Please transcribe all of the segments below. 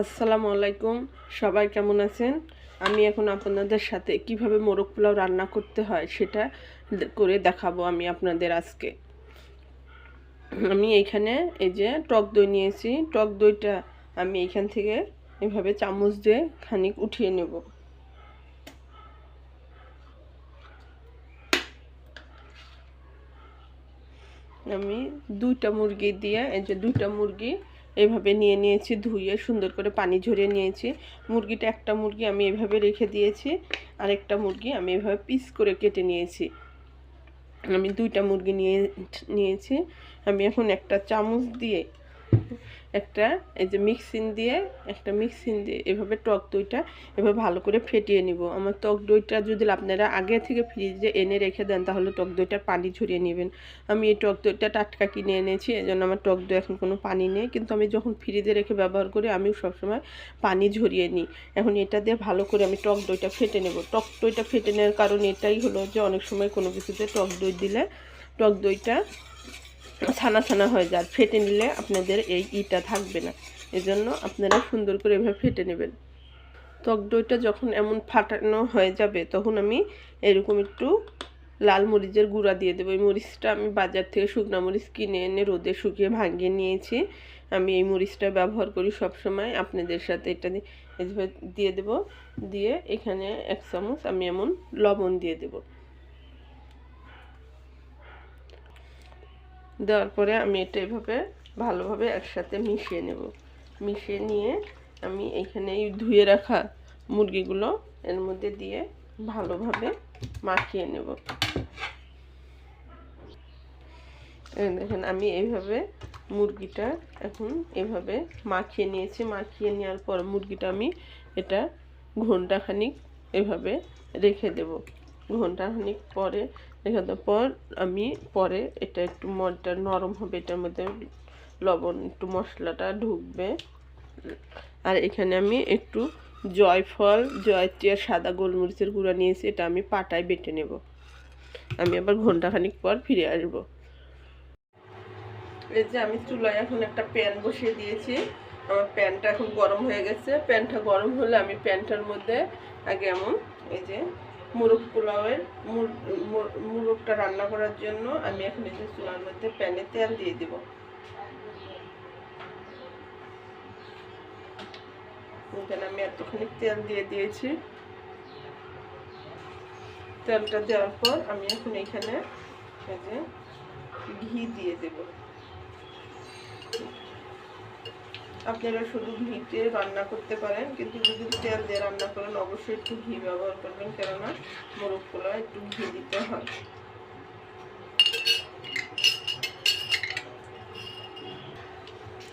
আসসালামু আলাইকুম। সবাই কেমন আছেন? আমি এখন আপনাদের সাথে কীভাবে মোরগ পোলাও রান্না করতে হয় সেটা করে দেখাবো আমি আপনাদের আজকে। আমি এইখানে এই যে টক দই নিয়েছি। টক দইটা আমি এইখান থেকে এভাবে চামচ দিয়ে খানিক উঠিয়ে নেব। আমি দুইটা মুরগি দিয়ে, এই যে দুইটা মুরগি এইভাবে নিয়ে নিয়েছি, ধুয়ে সুন্দর করে পানি ঝরিয়ে নিয়েছি। মুরগিটা একটা মুরগি আমি এভাবে রেখে দিয়েছি আর একটা মুরগি আমি এভাবে পিস করে কেটে নিয়েছি। আমি দুইটা মুরগি নিয়ে, নিয়েছি। আমি এখন একটা চামচ দিয়ে একটা, এই যে মিক্সিং দিয়ে, একটা মিক্সিং দিয়ে, এভাবে টক দইটা এভাবে ভালো করে ফেটিয়ে নিব। আমার টক দইটা যদি আপনারা আগে থেকে ফ্রিজে এনে রেখে দেন, তাহলে টক দইটার পানি ঝরিয়ে নেবেন। আমি এই টক দইটা টাটকা কিনে এনেছি এই জন্য আমার টক দই এখন কোনো পানি নেই। কিন্তু আমি যখন ফ্রিজে রেখে ব্যবহার করি, আমিও সবসময় পানি ঝরিয়ে নিই। এখন এটা দিয়ে ভালো করে আমি টক দইটা ফেটে নেব। টক দইটা ফেটে নেওয়ার কারণ এটাই হলো যে, অনেক সময় কোনো কিছুতে টক দই দিলে, টক দইটা ছানা ছানা হয়ে যায়। ফেটে নিলে আপনাদের এই ইটা থাকবে না। এজন্য আপনারা সুন্দর করে এভাবে ফেটে নেবেন। টক দইটা যখন এমন ফাটানো হয়ে যাবে, তখন আমি এরকম একটু লাল মরিচের গুঁড়া দিয়ে দেবো। এই মরিচটা আমি বাজার থেকে শুকনো মরিচ কিনে এনে রোদে শুকিয়ে ভাঙিয়ে নিয়েছি। আমি এই মরিচটা ব্যবহার করি সব সময় আপনাদের সাথে এটা দিয়ে দেব। দিয়ে এখানে এক চামচ আমি এমন লবণ দিয়ে দেবো। দেওয়ার পরে আমি এটা এভাবে ভালোভাবে একসাথে মিশিয়ে নেব। মিশিয়ে নিয়ে আমি এখানে এই ধুয়ে রাখা মুরগিগুলো এর মধ্যে দিয়ে ভালোভাবে মাখিয়ে নেব। দেখেন, আমি এইভাবে মুরগিটা এখন এভাবে মাখিয়ে নিয়েছি। মাখিয়ে নেওয়ার পর মুরগিটা আমি এটা ঘন্টাখানিক এভাবে রেখে দেব। ঘন্টাখানিক পরে দেওয়ার পর আমি পরে এটা একটু মনটা নরম হবে, এটার মধ্যে লবণ, একটু মশলাটা ঢুকবে। আর এখানে আমি একটু জয়ফল জয়ত্রী আর সাদা গোলমরিচের গুঁড়া নিয়েছি, এটা আমি পাটায় বেটে নেব। আমি আবার ঘন্টাখানিক পর ফিরে আসব। এই যে আমি চুলায় এখন একটা প্যান বসিয়ে দিয়েছি। আমার প্যানটা এখন গরম হয়ে গেছে। প্যানটা গরম হলে আমি প্যানটার মধ্যে আগে এমন, এই যে মুরগ পোলাওয়ের মুর- মুর- মুরগটা রান্না করার জন্য আমি এখন এই চুলার মধ্যে প্যানে তেল দিয়ে দিব। এখানে আমি এতখানি তেল দিয়ে দিয়েছি। তেলটা দেওয়ার পর আমি এখন এখানে ঘি দিয়ে দেব। আপনারা শুধু ঘিতে রান্না করতে পারেন, কিন্তু যদি তেল দিয়ে রান্না করেন, অবশ্যই একটু ঘি ব্যবহার করবেন, কেননা মোরগ পোলাও একটু ঘি দিতে হয়।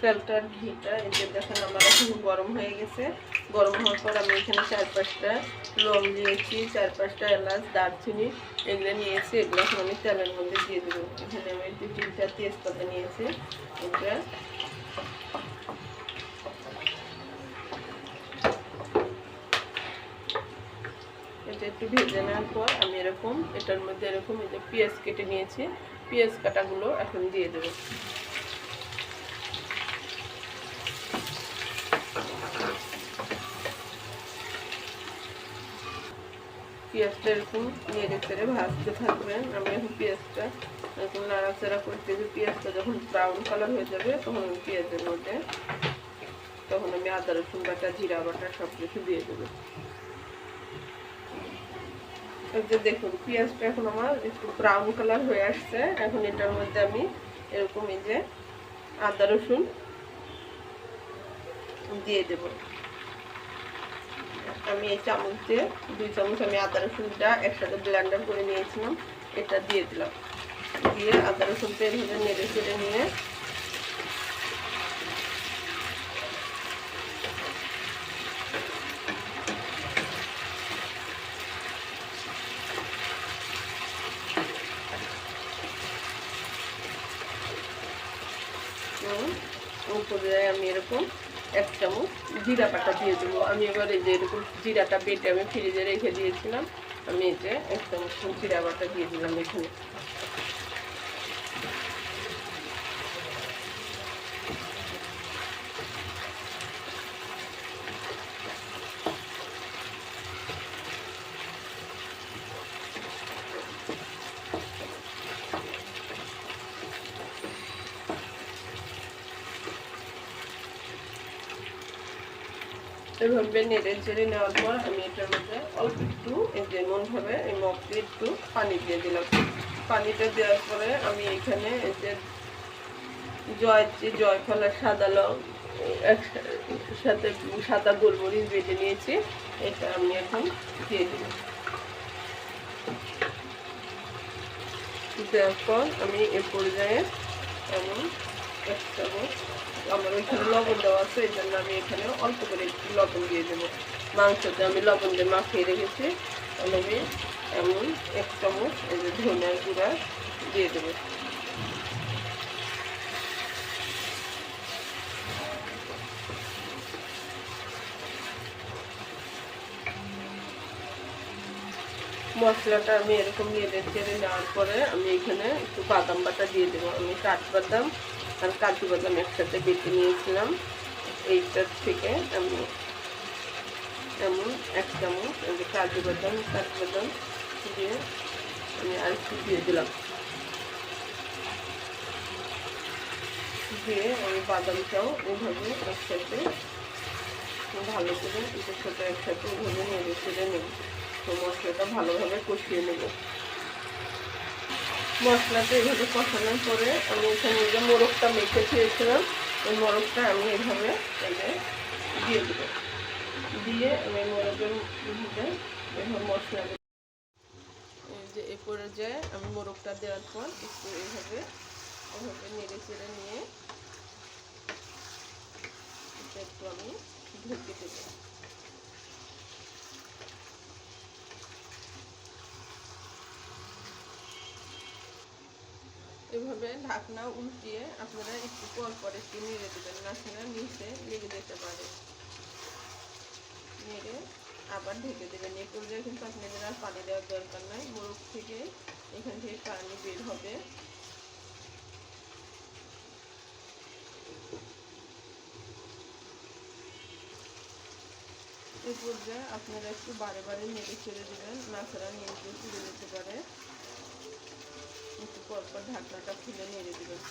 তেলটার ঘিটা যে দেখেন আমার এখন গরম হয়ে গেছে। গরম হওয়ার পর আমি এখানে চার পাঁচটা লং নিয়েছি চার পাঁচটা এলাচ, দারচিনি এগুলো নিয়েছি, এগুলো আমি তেলের মধ্যে দিয়ে দেবো। এখানে আমি দু তিনটা তেজপাতা নিয়েছি, এটা একটু ভেজে নেওয়ার পর আমি এরকম, এটার মধ্যে এরকম এই যে পেঁয়াজ কেটে নিয়েছি, পেঁয়াজ কাটাগুলো এখন দিয়ে দেবো। পেঁয়াজটা এরকম নেড়ে ফেড়ে ভাজতে থাকবেন আমি এখন পেঁয়াজটা এরকম নাড়াচাড়া করতে যে পেঁয়াজটা যখন ব্রাউন কালার হয়ে যাবে, তখন আমি পেঁয়াজের মধ্যে তখন আমি আদা রসুন বাটা, জিরা বাটা সব কিছু দিয়ে দেবো। যে দেখুন, পেঁয়াজটা এখন আমার একটু ব্রাউন কালার হয়ে আসছে। এখন এটার মধ্যে আমি এরকম এই যে আদা রসুন দিয়ে দেবো। আমি এই চামচ দিয়ে দুই চামচ আমি আদা রসুনটা একসাথে ব্লেন্ডার করে নিয়েছিলাম, এটা দিয়ে দিলাম। দিয়ে আদা রসুনটা এভাবে নেড়ে চেড়ে নিয়ে উপরে আমি এরকম এক চামচ জিরা পাতা দিয়ে দেবো। আমি এবার এই যে এরকম জিরাটা বেটে আমি ফ্রিজে রেখে দিয়েছিলাম, আমি যে এক চামচ জিরা বাটা দিয়ে দিলাম এখানে। এভাবে নেড়ে চেড়ে নেওয়ার পর আমি এটার মধ্যে অল্প একটু যেমনভাবে এই মগ দিয়ে একটু পানি দিয়ে দিলাম। পানিটা দেওয়ার পরে আমি এখানে যে জয়, যে জয়ফল সাদা লং একসাথে সাদা গোলমরিচ বেটে নিয়েছি, এটা আমি এখন দিয়ে দিব দেওয়ার পর আমি এ পর্যায়ে এমন এক চামচ আমার ওইখানে লবণ দেওয়া আছে, এই জন্য আমি এখানে অল্প করে একটু লবণ দিয়ে দেবো। মাংসতে আমি লবণ দিয়ে মাখিয়ে রেখেছি। আমি এমন এক চামচ এই যে ধনিয়ার গুঁড়া দিয়ে দেবো। মশলাটা আমি এরকম নেড়ে চেড়ে নেওয়ার পরে আমি এখানে একটু বাদাম বাটা দিয়ে দেবো। আমি কাঠবাদাম আর কাজু বাদাম একসাথে বেটে নিয়েছিলাম। এইটার থেকে আমি এমন এক চামচ এই যে কাজু বাদাম দিয়ে আমি আর একটু দিয়ে দিলাম। দিয়ে আমি বাদামটাও ওইভাবে একসাথে ভালো করে এটার সাথে একসাথে ওইভাবে নেড়ে চেড়ে নেব। তো মশলাটা ভালোভাবে কষিয়ে নেব। মশলাটা এইভাবে কষানোর পরে আমি এখানে যে মোরগটা মেখে খেয়েছিলাম, ওই মোরগটা আমি এভাবে এনে দিয়ে দেব। দিয়ে আমি মোরগের মধ্যে এভাবে মশলা যে এ পর্যায়ে আমি মোরগটা দেওয়ার পর একটু এইভাবে এভাবে নেড়ে চেড়ে নিয়ে একটু আমি ঢেকে দেবো। এভাবে ঢাকনা উল্টিয়ে আপনারা একটু পর পর একটু নেড়ে দেবেন। না সেটা নিচে লেগে যেতে পারে। নেড়ে আবার ঢেকে দেবেন। এ পর্যায়ে কিন্তু আপনাদের আর পানি দেওয়ার দরকার নাই। মোরগ থেকে এখান থেকে পানি বের হবে। এই পর্যায়ে আপনারা একটু বারে বারে নেড়ে ছেড়ে দেবেন। নাছাড়া নিয়ে যেতে পারে। পরপর ঢাকনাটা খুলে নেড়ে দেবেন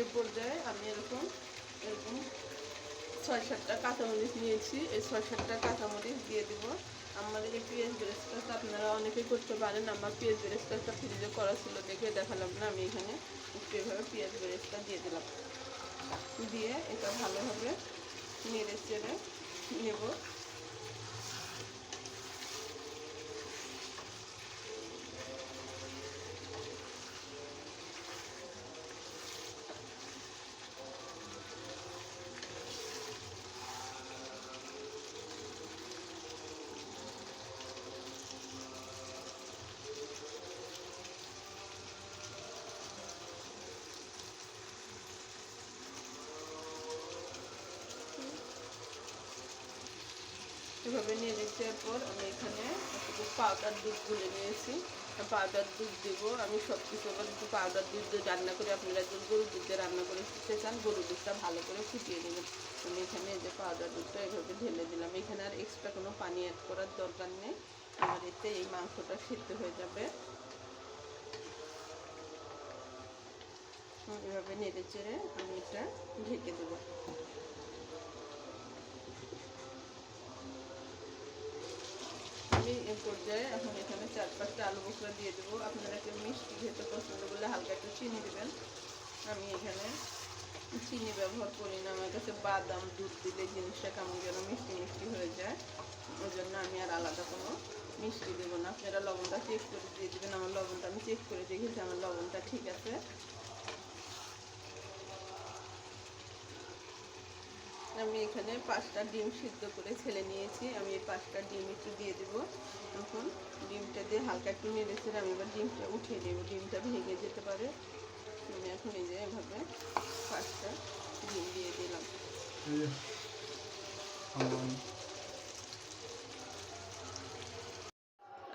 এ পর্যায়ে আমি এরকম এরকম ছয় সাতটা কাঁচামরিচ নিয়েছি। এই ছয় সাতটা কাঁচামরিচ দিয়ে দেবো। আমাদের এই পেঁয়াজ বেরেস্তাটা আপনারা অনেকেই করতে পারেন। আমার পেঁয়াজ বেরেস্তাটা ফ্রিজে করা ছিল দেখে দেখালাম না, আমি এখানে একটু এভাবে পেঁয়াজ বেরেস্তা দিয়ে দিলাম। দিয়ে এটা ভালোভাবে নেড়ে চেড়ে নেব এভাবে নিয়ে দেওয়ার পর আমি এখানে একটু পাউডার দুধ গুলে নিয়েছি। পাউডার দুধ দেবো। আমি সব কিছু আবার একটু পাউডার দুধ দিয়ে রান্না করে আপনারা যদি গরুর দুধ দিয়ে রান্না করে শিখতে চান, গরুর দুধটা ভালো করে ফুটিয়ে নেবেন। আমি এখানে এই যে পাউডার দুধটা এভাবে ঢেলে দিলাম। এখানে আর এক্সট্রা কোনো পানি অ্যাড করার দরকার নেই। আমার এতে এই মাংসটা সিদ্ধ হয়ে যাবে। এভাবে নেড়ে চেড়ে আমি এটা ঢেকে দেবো আমি এ পর্যায়ে এখন এখানে চার পাঁচটা আলু বোখরা দিয়ে দেবো। আপনারা কেউ মিষ্টি খেতে পছন্দ করলে হালকা একটু চিনি দেবেন। আমি এখানে চিনি ব্যবহার করি না। আমার কাছে বাদাম, দুধ দিলে জিনিসটা কেমন যেন মিষ্টি মিষ্টি হয়ে যায়। ওই জন্য আমি আর আলাদা কোনো মিষ্টি দেবো না। আপনারা লবণটা চেক করে দিয়ে দেবেন। আমার লবণটা আমি চেক করে দেখেছি আমার লবণটা ঠিক আছে। আমি এখানে পাঁচটা ডিম সিদ্ধ করে ছেলে নিয়েছি। আমি এই পাঁচটা ডিম একটু দিয়ে দেবো। এখন ডিমটা দিয়ে হালকা একটু নেড়ে ছেড়ে আমি এবার ডিমটা উঠিয়ে দেবো। ডিমটা ভেঙে যেতে পারে। আমি এখন এই যে এভাবে পাঁচটা ডিম দিয়ে দিলাম।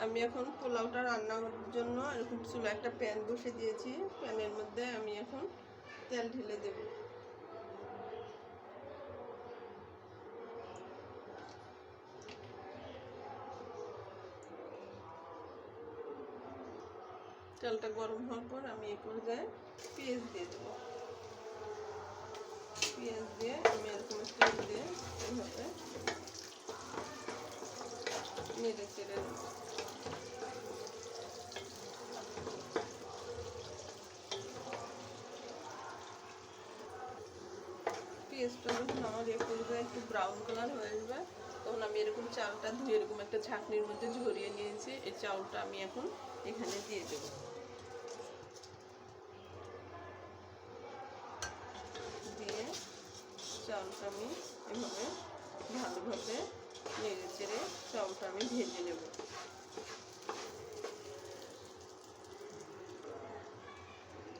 আমি এখন পোলাওটা রান্নার জন্য এরকম চুলা একটা প্যান বসে দিয়েছি। প্যানের মধ্যে আমি এখন তেল ঢেলে দেবো। চালটা গরম হওয়ার পর আমি এই পর্যায়ে পেঁয়াজ দিয়ে দেবো। পেঁয়াজ দিয়ে আমি এরকম তেল দিয়ে এইভাবে নেড়ে চেড়ে পেঁয়াজটা যখন আমার এ পর্যায়ে একটু ব্রাউন কালার হয়ে যাবে তখন আমি এরকম চালটা ধুয়ে এরকম একটা ঝাঁকনির মধ্যে ঝরিয়ে নিয়েছি, এই চাউলটা আমি এখন এখানে দিয়ে দেবো। নেড়ে চেড়ে চাউলটা আমি ভেজে নেব।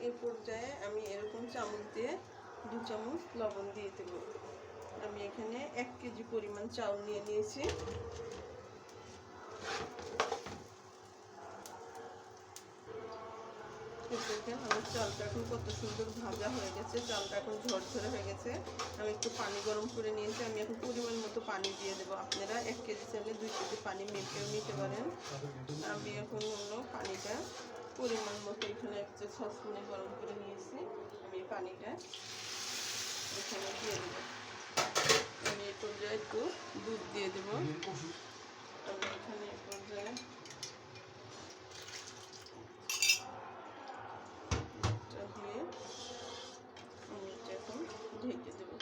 এই পর্যায়ে আমি এরকম চামচ দিয়ে দু চামচ লবণ দিয়ে দেব। আমি এখানে এক কেজি পরিমাণ চাউল নিয়ে নিয়েছি। আমার চালটা এখন কত সুন্দর ভাজা হয়ে গেছে। চালটা এখন ঝরঝরে হয়ে গেছে। আমি একটু পানি গরম করে নিয়েছি। আমি এখন পানি দিয়ে দেবো। আপনারা এক কেজি চাইলে দুই কেজি পানি মেপেও নিতে পারেন। আমি এখন হলো পানিটা পরিমাণ মতো এখানে একটা সসপ্যানে গরম করে নিয়েছি। আমি পানিটা এখানে দিয়ে দেবো। আমি এ পর্যায়ে একটু দুধ দিয়ে দেবো। আমি এখানে এই পর্যায়ে দুধটা দিয়ে আমি এটা এখন ঢেকে দেবো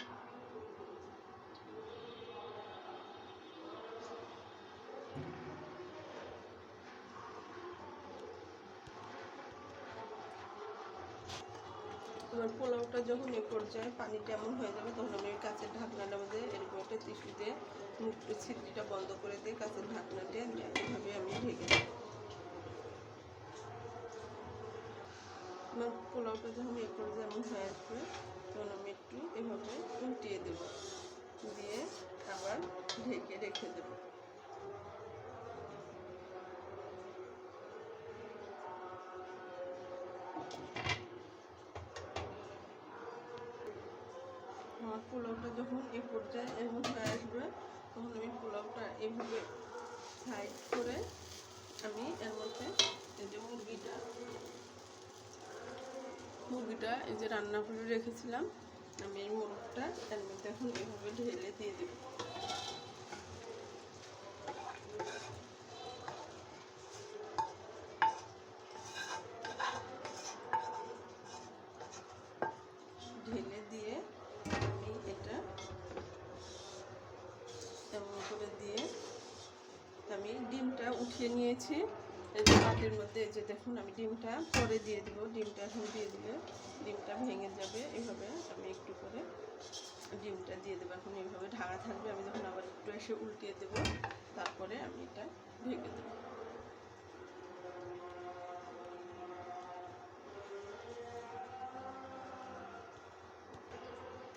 এবার পোলাওটা যখন এ পর্যায়ে পানিটা এমন হয়ে যাবে, তখন আমি কাঁচের ঢাকনাটা মধ্যে এরকম একটা টিস্যু দিয়ে ছিদ্রিটা বন্ধ করে দিয়ে কাঁচের ঢাকনাটা এভাবে আমি ঢেকে দেবো। আমার পোলাওটা যখন এ পর্যায়ে এমন হয়ে আসবে তখন আমি একটু এভাবে উল্টিয়ে দেবো। দিয়ে আবার ঢেকে রেখে দেবো আমার পোলাওটা যখন এই পর্যায়ে এমন হয়ে আসবে, তখন আমি পোলাওটা এভাবে সাইড করে আমি এর মধ্যে এই যে মুরগিটা মুরগিটা এই যে রান্না করে রেখেছিলাম, আমি এই মুরগটা এর মধ্যে এখন এভাবে ঢেলে দিয়ে দেব ঢেলে দিয়ে আমি এটা এমন করে দিয়ে আমি উঠিয়ে নিয়েছি। এই যে বাটির মধ্যে, এই যে দেখুন আমি ডিমটা পরে দিয়ে দিব। ডিমটা এখন দিয়ে দিলে ডিমটা ভেঙে যাবে। এভাবে আমি একটু করে ডিমটা দিয়ে দেবো। এখন এইভাবে ঢাকা থাকবে। আমি যখন আবার একটু এসে উল্টিয়ে দেব, তারপরে আমি এটা ঢেকে দেবো।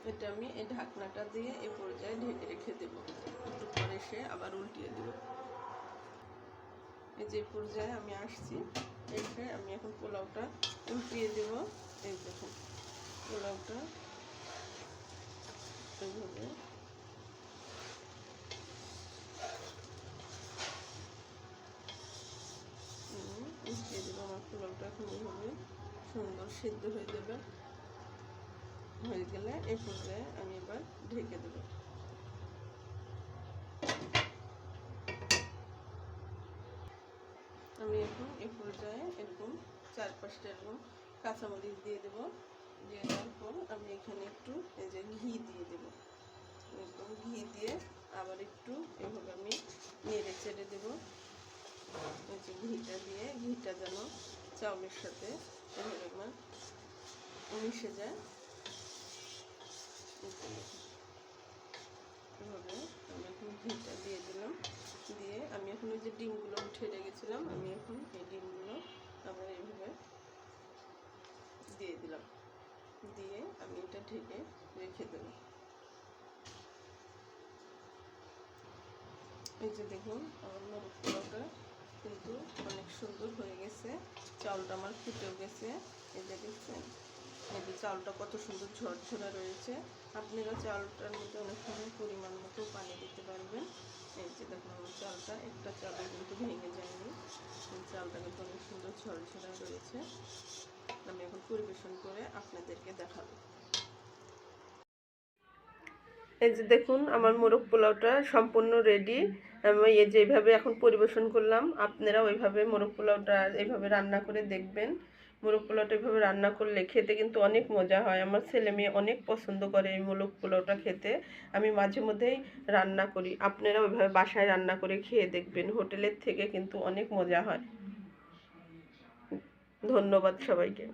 এটা আমি এই ঢাকনাটা দিয়ে এই পর্যায়ে ঢেকে রেখে দেবো। একটু পরে এসে আবার উল্টিয়ে দেবো। এই যে পর্যায়ে আমি আসছি, এসে আমি এখন পোলাওটা উল্টিয়ে দেব। এই দেখুন, পোলাওটা এইভাবে। উল্টিয়ে দেবো আমার পোলাওটা এখন এইভাবে। সুন্দর সিদ্ধ হয়ে যাবে। হয়ে গেলে এই পর্যায়ে আমি এবার ঢেকে দেবো। আমি এখন এই পর্যায়ে এরকম চার পাঁচটা এরকম কাঁচামরিচ দিয়ে দেবো। দিয়ে দেওয়ার পর আমি এখানে একটু এই যে ঘি দিয়ে দেবো। এরকম ঘি দিয়ে আবার একটু এভাবে আমি নেড়ে চেড়ে দেবো। এই যে ঘিটা দিয়ে, ঘিটা যেন চাউলের সাথে এভাবে আমার মিশে যায় এভাবে আমি এখন ঘিটা দিয়ে দিলাম দিয়ে আমি এখন ওই যে ডিমগুলো উঠে রেখেছিলাম আমি এখন এই ডিমগুলো আবার এইভাবে দিয়ে দিলাম। দিয়ে আমি এটা ঢেকে রেখে দেব। এই যে দেখুন, আমার মোরগ পোলাওটা কিন্তু অনেক সুন্দর হয়ে গেছে। চাউলটা আমার ফুটেও গেছে। এই যে দেখছেন এই যে চাউলটা কত সুন্দর ঝরঝরা রয়েছে। আপনারা চালটার মধ্যে অনেক সময় পরিমাণ মতো পানি দিতে পারবেন। এই যে দেখুন আমার চালটা, একটা চালও কিন্তু ভেঙে যায়নি। চালটা কিন্তু অনেক সুন্দর ঝরঝরা রয়েছে। আমি এখন পরিবেশন করে আপনাদেরকে দেখাবো। এই যে দেখুন, আমার মোরগ পোলাওটা সম্পূর্ণ রেডি আমি এই যেভাবে এখন পরিবেশন করলাম আপনারা ওইভাবে মোরগ পোলাওটা এইভাবে রান্না করে দেখবেন। মোরগ পোলাওটা এভাবে রান্না করলে খেতে কিন্তু অনেক মজা হয়। আমার ছেলে মেয়ে অনেক পছন্দ করে এই মোরগ পোলাওটা খেতে। আমি মাঝে মধ্যেই রান্না করি। আপনারা ওইভাবে বাসায় রান্না করে খেয়ে দেখবেন। হোটেলের থেকে কিন্তু অনেক মজা হয়। ধন্যবাদ সবাইকে।